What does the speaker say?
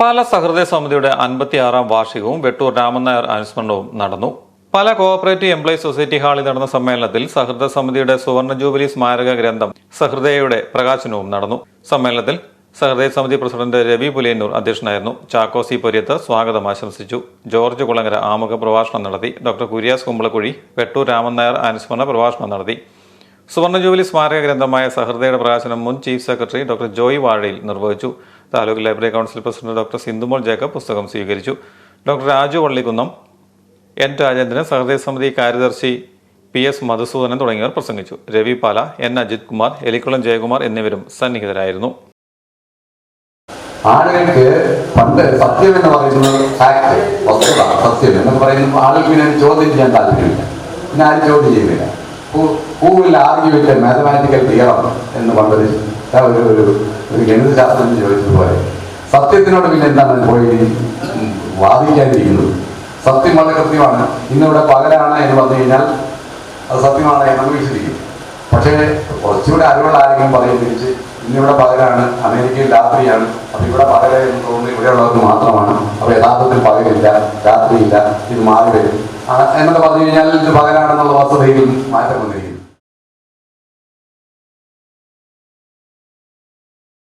പാല സഹൃദയ സമിതിയുടെ അൻപത്തിയാറാം വാർഷികവും വെട്ടൂർ രാമനായർ അനുസ്മരണവും നടന്നു. പല കോഓപ്പറേറ്റീവ് എംപ്ലോയി സൊസൈറ്റി ഹാളിൽ നടന്ന സമ്മേളനത്തിൽ സഹൃദയ സമിതിയുടെ സുവർണ ജൂബിലി സ്മാരക ഗ്രന്ഥം സഹൃദയയുടെ പ്രകാശനവും നടന്നു. സമ്മേളനത്തിൽ സഹൃദയ സമിതി പ്രസിഡന്റ് രവി പുലിയന്നൂർ അധ്യക്ഷനായിരുന്നു. ചാക്കോസി പൊരിയത്ത് സ്വാഗതം ആശംസിച്ചു. ജോർജ് കുളങ്ങര ആമുഖ പ്രഭാഷണം നടത്തി. ഡോക്ടർ കുര്യാസ് കുമ്പളക്കുഴി വെട്ടൂർ രാമൻ നായർ അനുസ്മരണ പ്രഭാഷണം നടത്തി. സുവർണ ജൂബിലി സ്മാരക ഗ്രന്ഥമായ സഹൃദയുടെ പ്രകാശനം മുൻ chief secretary doctor Joy Vazhayil നിർവഹിച്ചു. Taluk library council president doctor Sindhumol Jacob പുസ്തകം സ്വീകരിച്ചു. Doctor Raju Vallikunnam N. Rajendran സഹൃദയ സമിതി കാര്യദർശി പി. എസ്. മധുസൂദനൻ തുടങ്ങിയവർ പ്രസംഗിച്ചു. രവി പാല എൻ. അജിത് കുമാർ എലിക്കുളം ജയകുമാർ എന്നിവരും സന്നിഹിതരായിരുന്നു. ആളുകൾക്ക് പണ്ട് സത്യം എന്ന് പറയുന്നത് ഫാക്ട് വസ്തുത സത്യം എന്ന് പറയുമ്പോൾ ആളുകൾക്ക് ചോദ്യം ചെയ്യാൻ താല്പര്യമില്ല. പിന്നെ ആരും ചോദ്യം ചെയ്യുന്നില്ല പൂവിൽ ആർഗ്യൂ വിത്ത് മാത്തമാറ്റിക്കൽ തിയറം എന്ന് പണ്ടൊരു ഒരു ഒരു ഒരു ഗണിതശാസ്ത്രം ചോദിച്ചതുപോലെ സത്യത്തിനോട് പിന്നെ എന്താണ് പോയി വാദിക്കാതിരിക്കുന്നത്. സത്യം വളരെ കൃത്യമാണ്. ഇന്നിവിടെ പകലാണ് എന്ന് പറഞ്ഞു കഴിഞ്ഞാൽ അത് സത്യമാണ് എന്ന് വിശ്വസിക്കും പക്ഷേ കുറച്ചുകൂടെ അറിവുള്ള ആരെങ്കിലും പറയും തിരിച്ച് ഇന്നിവിടെ പകലാണ് അമേരിക്കയിൽ രാത്രിയാണ്. അപ്പം ഇവിടെ പകല എന്ന് തോന്നുന്നു ഇവിടെയുള്ളവർക്ക് മാത്രമാണ്. അപ്പോൾ രാത്രിയില്ല ഇത് മാറി വരും. എന്നൊക്കെ പറഞ്ഞു കഴിഞ്ഞാൽ ഇത് പകലാണെന്നുള്ള വസ്തുതയിൽ മാറ്റം വന്നിരിക്കുന്നു.